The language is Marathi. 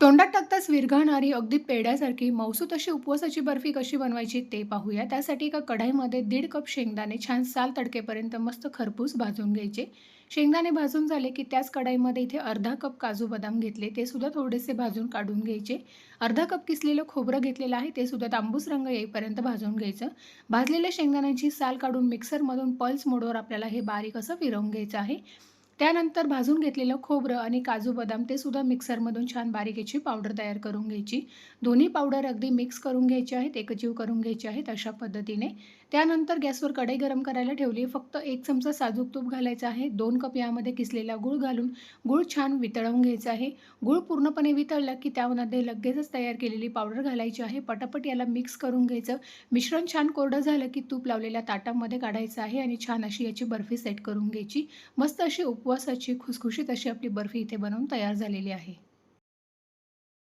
तोंडात टाकताच विरघळणारी अगदी पेढ्यासारखी मौसूत अशी उपवासाची बर्फी कशी बनवायची ते पाहूया. त्यासाठी एका कढाईमध्ये दीड कप शेंगदाणे छान साल तडकेपर्यंत मस्त खरपूस भाजून घ्यायचे. शेंगदाणे भाजून झाले की त्याच कढाईमध्ये इथे अर्धा कप काजू बदाम घेतले ते सुद्धा थोडेसे भाजून काढून घ्यायचे. अर्धा कप किसलेलं खोबरं घेतलेलं आहे ते सुद्धा तांबूस रंग येईपर्यंत भाजून घ्यायचं. भाजलेल्या शेंगदाण्याची साल काढून मिक्सरमधून पल्स मोडवर आपल्याला हे बारीक असं फिरवून घ्यायचं आहे. त्यानंतर भाजून घेतलेलं खोबरं आणि काजू बदाम ते सुद्धा मिक्सरमधून छान बारीक याची पावडर तयार करून घ्यायची. दोन्ही पावडर अगदी मिक्स करून घ्यायचे आहेत एकजीव करून घ्यायचे आहेत अशा पद्धतीने. त्यानंतर गॅसवर कढई गरम करायला ठेवली. फक्त एक चमचा साजूक तूप घालायचं आहे. दोन कप यामध्ये किसलेला गूळ घालून गूळ छान वितळवून घ्यायचा आहे. गूळ पूर्णपणे वितळला की त्यामध्ये लगेचच तयार केलेली पावडर घालायची आहे. पटापट याला मिक्स करून घ्यायचं. मिश्रण छान कोरडं झालं की तूप लावलेल्या ताटामध्ये काढायचं आहे आणि छान अशी याची बर्फी सेट करून घ्यायची. मस्त अशी उपवासाची खुसखुशीत अशी आपली बर्फी इथे बनवून तयार झालेली आहे.